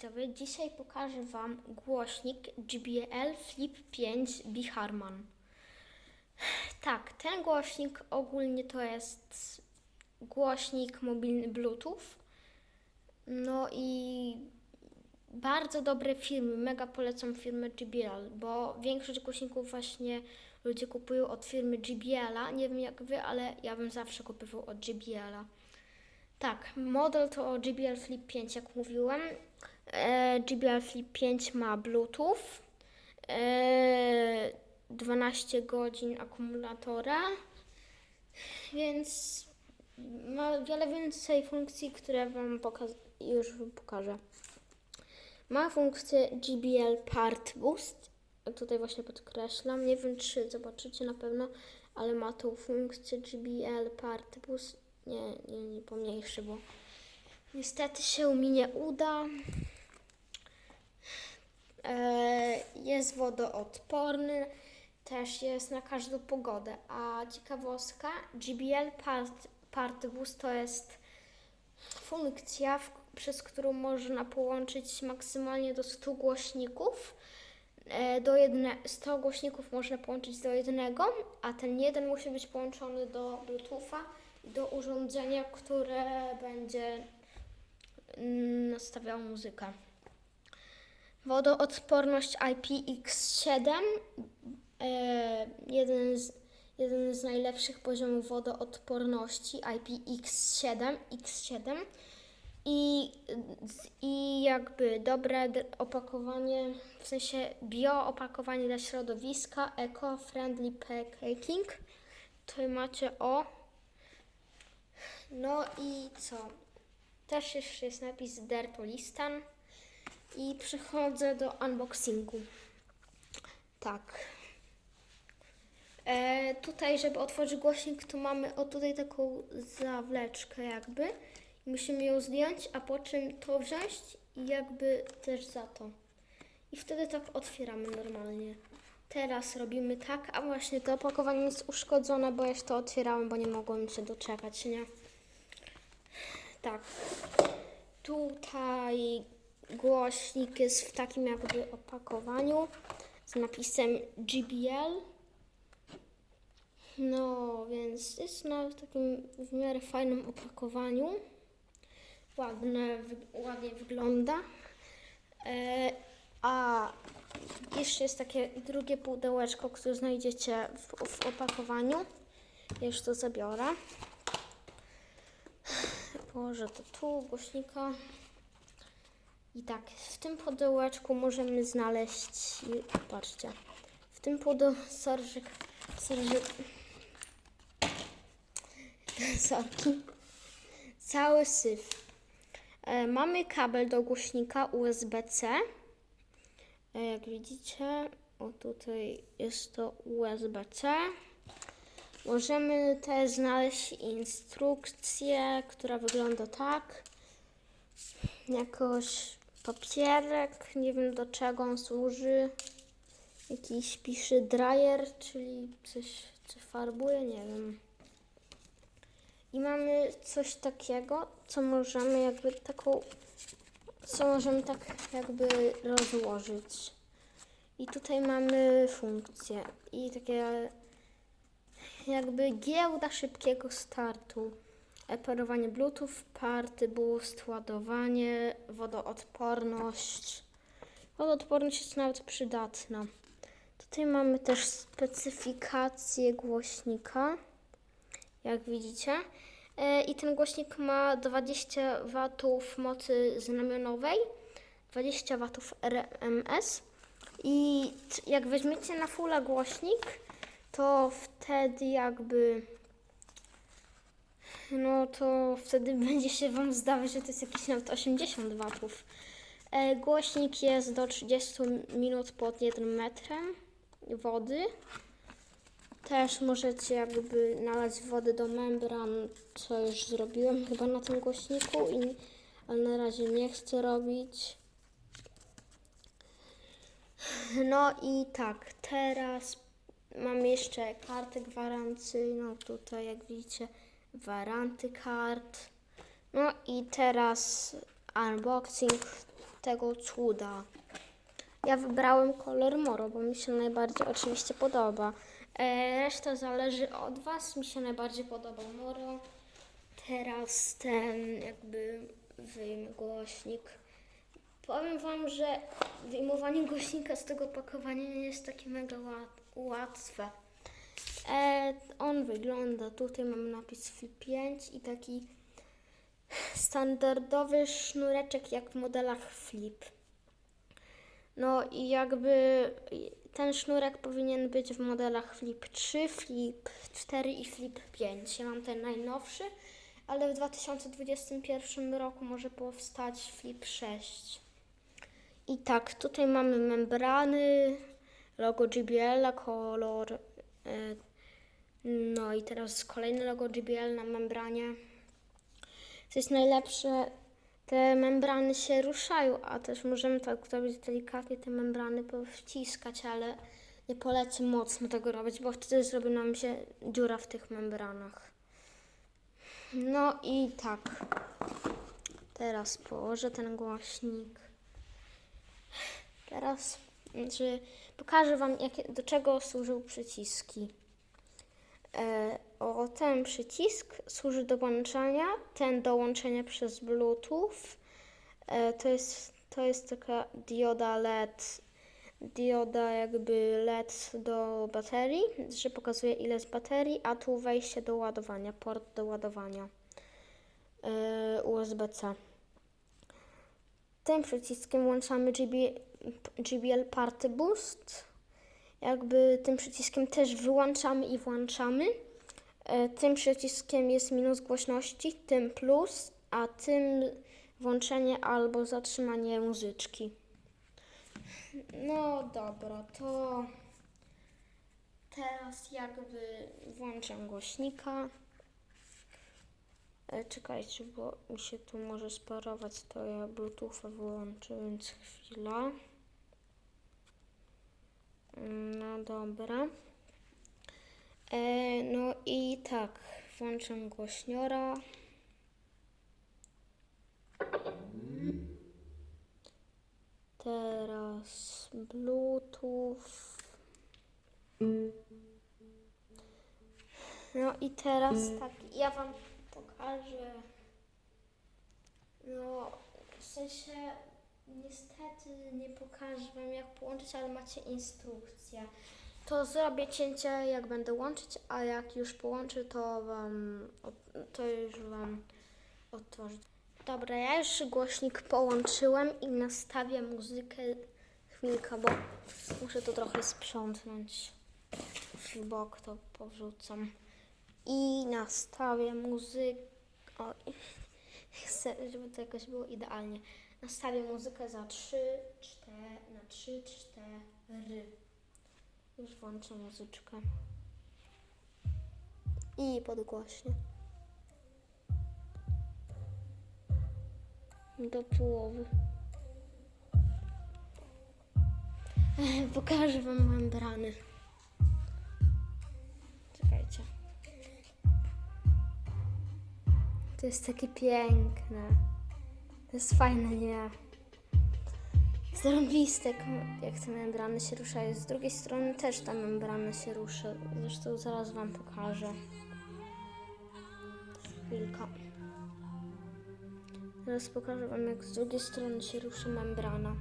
widzowie, dzisiaj pokażę Wam głośnik JBL Flip 5 B Harman. Tak, ten głośnik ogólnie to jest głośnik mobilny Bluetooth. No i bardzo dobre firmy, mega polecam firmę JBL, bo większość głośników właśnie ludzie kupują od firmy JBL-a. Nie wiem jak Wy, ale ja bym zawsze kupował od JBL-a. Tak, model to JBL Flip 5, jak mówiłem. E, JBL Flip 5 ma Bluetooth, e, 12 godzin akumulatora, więc ma wiele więcej funkcji, które Wam już pokażę. Ma funkcję JBL Part Boost. Tutaj właśnie podkreślam. Nie wiem, czy zobaczycie na pewno, ale ma tą funkcję JBL Part Boost. Nie, nie, nie pomniejszy, bo niestety się mi nie uda. E, jest wodoodporny, też jest na każdą pogodę. A ciekawostka, GBL Part, Part Boost to jest funkcja, w, przez którą można połączyć maksymalnie do 100 głośników. E, Do jedne, 100 głośników można połączyć do jednego, a ten jeden musi być połączony do Bluetootha, do urządzenia, które będzie mm, nastawiało muzykę. Wodoodporność IPX7, e, jeden, z, jeden z najlepszych poziomów wodoodporności IPX7, X7 i, i jakby dobre opakowanie, w sensie bioopakowanie dla środowiska, eco-friendly packaging. Tutaj macie o. No i co? Też jeszcze jest napis Dertolistan. I przechodzę do unboxingu. Tak. E, tutaj, żeby otworzyć głośnik, to mamy o tutaj taką zawleczkę jakby. Musimy ją zdjąć, a po czym to wziąć i jakby też za to. I wtedy tak otwieramy normalnie. Teraz robimy tak, a właśnie to opakowanie jest uszkodzone, bo już to otwierałam, bo nie mogłam się doczekać, nie? Tak. Tutaj głośnik jest w takim jakby opakowaniu z napisem GBL. No, więc jest na takim w miarę fajnym opakowaniu. Ładne, ładnie wygląda. E, a jeszcze jest takie drugie pudełeczko, które znajdziecie w, w opakowaniu. Ja już to zabiorę. Położę to tu, głośnika. I tak, w tym pudełeczku możemy znaleźć, patrzcie, w tym pudełku, sorry, że- sorki, cały syf. E, mamy kabel do głośnika USB-C. E, jak widzicie, o tutaj jest to USB-C. Możemy też znaleźć instrukcję, która wygląda tak jakoś papierek, nie wiem do czego on służy. Jakiś pisze dryer, czyli coś, co farbuje, nie wiem. I mamy coś takiego, co możemy jakby taką, co możemy tak jakby rozłożyć. I tutaj mamy funkcję i takie jakby giełda szybkiego startu. Parowanie Bluetooth, party boost, ładowanie, wodoodporność. Wodoodporność jest nawet przydatna. Tutaj mamy też specyfikację głośnika, jak widzicie. E, I ten głośnik ma 20 W mocy znamionowej, 20 W RMS. I jak weźmiecie na fulla głośnik, to wtedy jakby no to wtedy będzie się Wam zdawać, że to jest jakieś nawet 80 watów. E, głośnik jest do 30 minut pod 1 metrem wody. Też możecie jakby nalać wody do membran, co już zrobiłem chyba na tym głośniku, i, ale na razie nie chcę robić. No i tak, teraz mam jeszcze kartę gwarancyjną, tutaj jak widzicie waranty kart. No i teraz unboxing tego cuda. Ja wybrałem kolor moro, bo mi się najbardziej oczywiście podoba. E, reszta zależy od Was. Mi się najbardziej podoba moro. Teraz ten jakby wyjmę głośnik. Powiem Wam, że wyjmowanie głośnika z tego pakowania nie jest takie mega łat- łatwe. E, on wygląda, tutaj mam napis Flip 5 i taki standardowy sznureczek jak w modelach Flip. No i jakby ten sznurek powinien być w modelach Flip 3, Flip 4 i Flip 5. Ja mam ten najnowszy, ale w 2021 roku może powstać Flip 6. I tak, tutaj mamy membrany, logo JBL, kolor. E, No i teraz kolejne logo JBL na membranie. Co jest najlepsze, te membrany się ruszają, a też możemy tak zrobić delikatnie te membrany powciskać, ale nie polecę mocno tego robić, bo wtedy zrobi nam się dziura w tych membranach. No i tak. Teraz położę ten głośnik. Teraz znaczy, pokażę Wam, jakie, do czego służył przyciski. E, o, ten przycisk służy do włączania, ten do łączenia przez Bluetooth. E, to, jest, to jest taka dioda LED, dioda jakby LED do baterii, że pokazuje ile jest baterii, a tu wejście do ładowania, port do ładowania e, USB-C. Tym przyciskiem włączamy GB, GBL Party Boost. Jakby tym przyciskiem też wyłączamy i włączamy. E, Tym przyciskiem jest minus głośności, tym plus, a tym włączenie albo zatrzymanie muzyczki. No dobra, to teraz jakby włączam głośnika. E, Czekajcie, bo mi się tu może sparować, to ja Bluetootha wyłączę, więc chwila. No dobra. E, no i tak, włączam głośniora. Teraz Bluetooth. No i teraz tak, ja Wam pokażę. No, w sensie niestety nie pokażę Wam jak połączyć, ale macie instrukcję. To zrobię cięcie jak będę łączyć, a jak już połączę, to Wam, to już Wam otworzę. Dobra, ja już głośnik połączyłem i nastawię muzykę. Chwilkę, bo muszę to trochę sprzątnąć. W bok to powrzucam. I nastawię muzykę. O, chcę, żeby to jakoś było idealnie. Nastawię muzykę za 3, 4, na 3, 4. Już włączę muzyczkę. I podgłośnie. Do połowy. Pokażę wam membrany. Czekajcie. To jest takie piękne. To jest fajne, nie? Zarąbiste, jak, te membrany się ruszają. Z drugiej strony też ta membrana się rusza. Zresztą zaraz wam pokażę. Chwilka. Teraz pokażę wam, jak z drugiej strony się rusza membrana.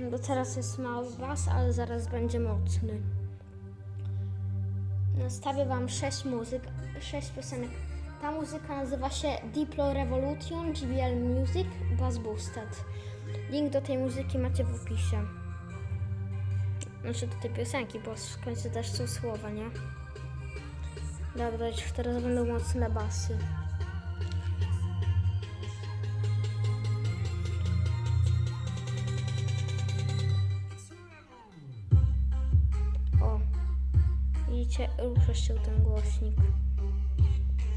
No Bo teraz jest mały bas, ale zaraz będzie mocny. Nastawię wam 6 muzyk, 6 piosenek. Ta muzyka nazywa się Diplo Revolution GBL Music Bass Boosted. Link do tej muzyki macie w opisie. Znaczy do tej piosenki, bo w końcu też są słowa, nie? Dobra, teraz będą mocne basy. Widzicie, rusza się ten głośnik.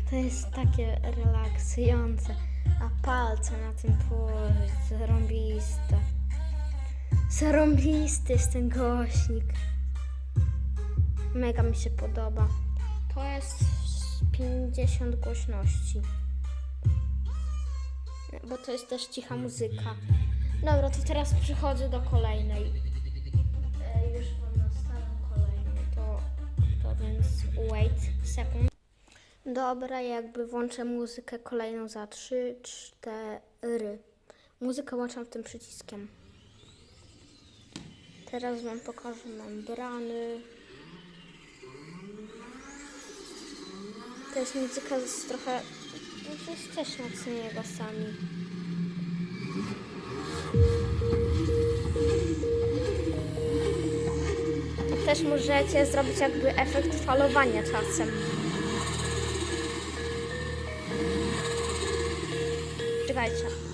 To jest takie relaksujące, a palce na tym położyć, zarąbiste. Zarąbisty jest ten głośnik. Mega mi się podoba. To jest 50 głośności. Bo to jest też cicha muzyka. Dobra, to teraz przechodzę do kolejnej. Więc wait second. Dobra, jakby włączę muzykę kolejną za 3, 4. Muzykę włączam tym przyciskiem. Teraz wam pokażę membrany. To jest muzyka z trochę... no, To jest też nocnymi głosami. Też możecie zrobić jakby efekt falowania czasem. Czekajcie.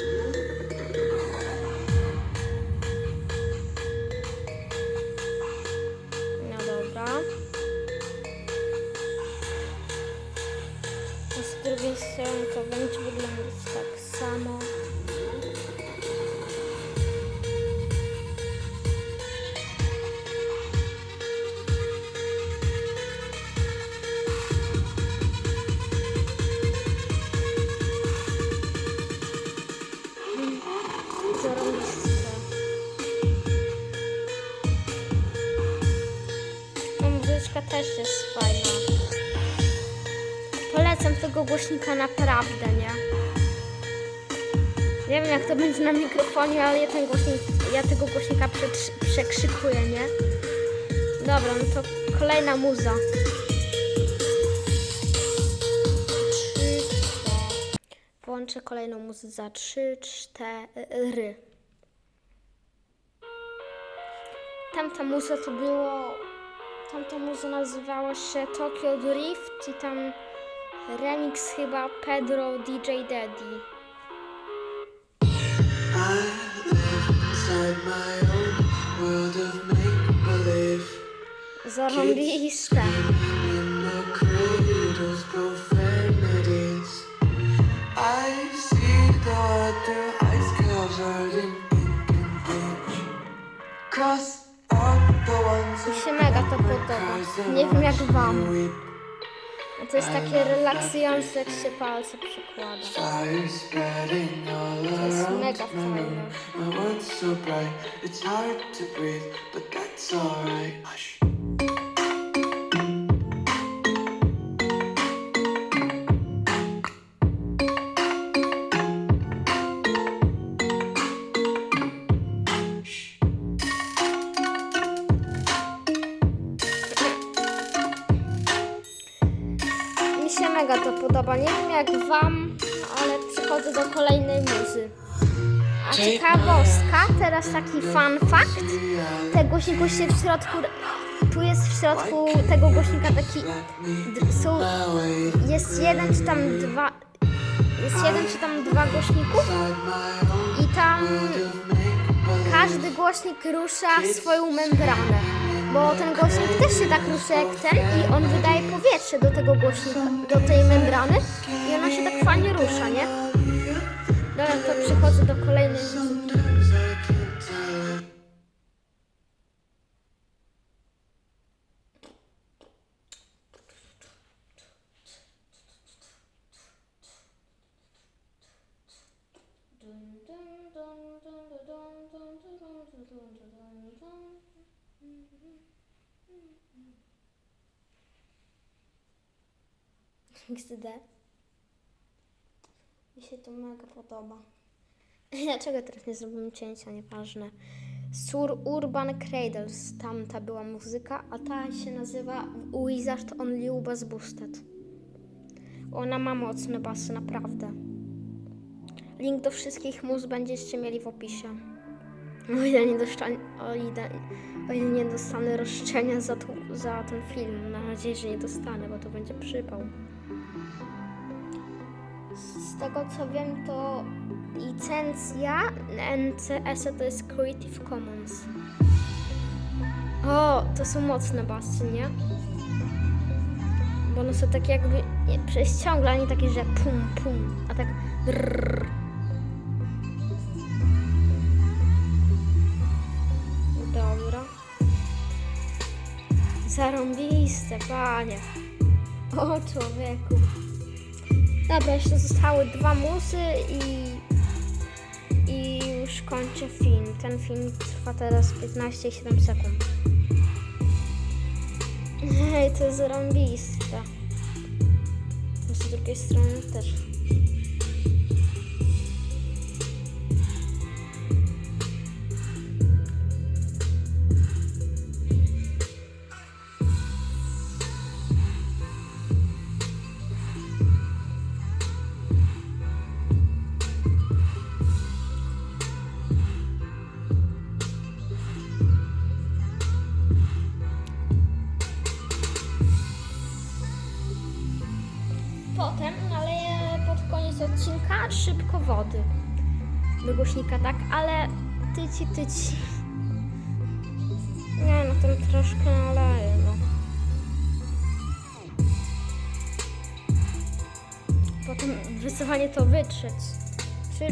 No, muzyczka też jest fajna. Polecam tego głośnika naprawdę, nie? Nie wiem jak to będzie na mikrofonie, ale ja, ten głośnik, ja tego głośnika przekrzykuję, nie? Dobra, no to kolejna muza. Kolejną muzę za 3, 4. Tamta muza to było. Tamta muza nazywała się Tokyo Drift i tam remix chyba Pedro DJ Daddy. I live inside my own world of make believe. Mi się mega to podoba. Nie wiem jak wam. To jest takie relaksujące, jak się palce przykłada. All jest mega fajne. Ciekawostka, teraz taki fun fact. Te głośniki się w środku, tu jest w środku tego głośnika taki, są, jest jeden czy tam dwa, jest jeden czy tam dwa głośników i tam każdy głośnik rusza swoją membranę. Bo ten głośnik też się tak rusza jak ten i on wydaje powietrze do tego głośnika, do tej membrany i ona się tak fajnie rusza, nie? Dobra, to przechodzę do kolejnej muzyki. XD. Się to mega podoba. Dlaczego teraz nie zrobimy cięcia? Nieważne. Sur Urban Cradles. Tamta była muzyka, a ta się nazywa Wizard Only Bass Boosted. Ona ma mocne basy, naprawdę. Link do wszystkich muz będziecie mieli w opisie. O ile nie, o ile, o ile nie dostanę roszczenia za, tu, za ten film. Mam nadzieję, że nie dostanę, bo to będzie przypał. Z tego co wiem, to licencja NCS to jest Creative Commons. O, to są mocne basy, nie? Bo one są takie jakby nie, przez ciągle, a nie takie, że pum, pum, a tak drrr. Dobra. Zarąbiste, panie. O człowieku. Dobra, jeszcze zostały dwa muzy i, i już kończę film. Ten film trwa teraz 15,7 sekund. Hej, to jest zarąbiste. Z drugiej strony też. Szybko wody do głośnika, tak? Ale tyci, tyci. Nie no, tam troszkę naleję, no. Potem wysuwanie to wytrzeć. Czy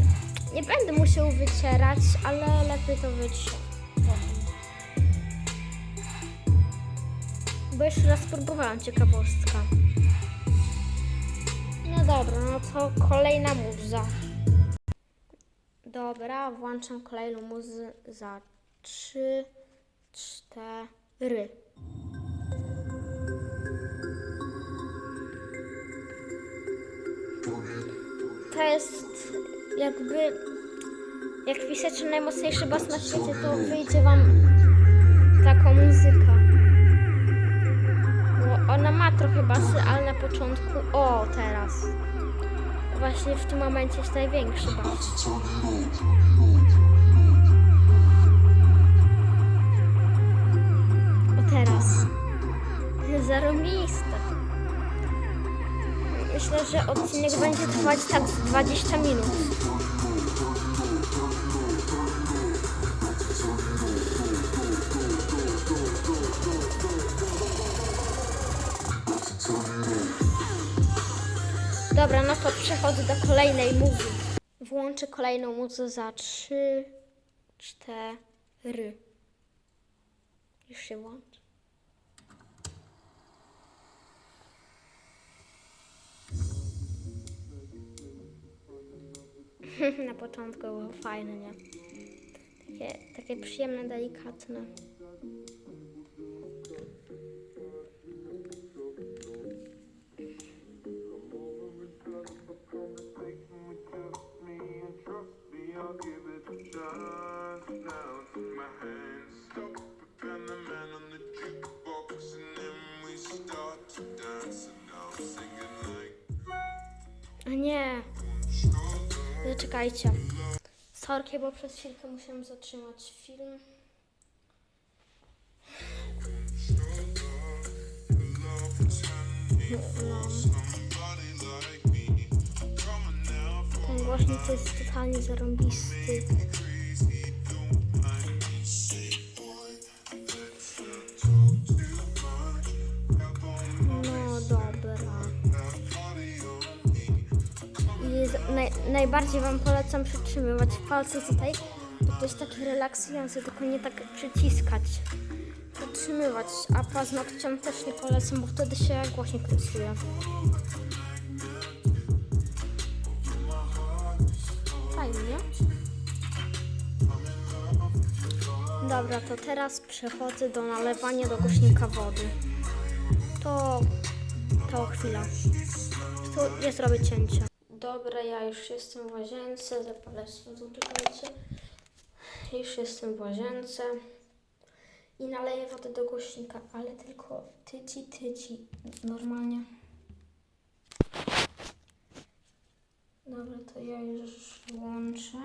nie będę musiał wycierać, ale lepiej to wytrzeć. Bo jeszcze raz próbowałam ciekawostka. Dobra, no to kolejna muza. Dobra, włączam kolejną muzę za trzy, cztery. To jest jakby, jak piszecie najmocniejszy bas na świecie, to wyjdzie wam taka muzyka. Bo ona ma trochę basy, ale na początku, o teraz. Właśnie w tym momencie jest największy bas. O teraz. Zarobiste. Myślę, że odcinek będzie trwać tak z 20 minut. Dobra, no to przechodzę do kolejnej muzy. Włączę kolejną muzę za 3, 4. Już się włączy. Na początku było fajne, nie? Takie, takie przyjemne, delikatne. Nie. Zaczekajcie. Sorki, bo przez chwilkę musiałam zatrzymać film. No. Ten głośnik jest totalnie zarąbisty. Najbardziej Wam polecam przytrzymywać palce tutaj, bo to jest takie relaksujące, tylko nie tak przyciskać. Przytrzymywać, a paznokciom też nie polecam, bo wtedy się głośnik rysuje. Fajnie, nie? Dobra, to teraz przechodzę do nalewania do głośnika wody. To, to chwila. To ja zrobię cięcie. Dobra, ja już jestem w łazience, zapalę światło, czekajcie. Już jestem w łazience i naleję wodę do głośnika, ale tylko tyci, tyci, normalnie. Dobra, to ja już włączę.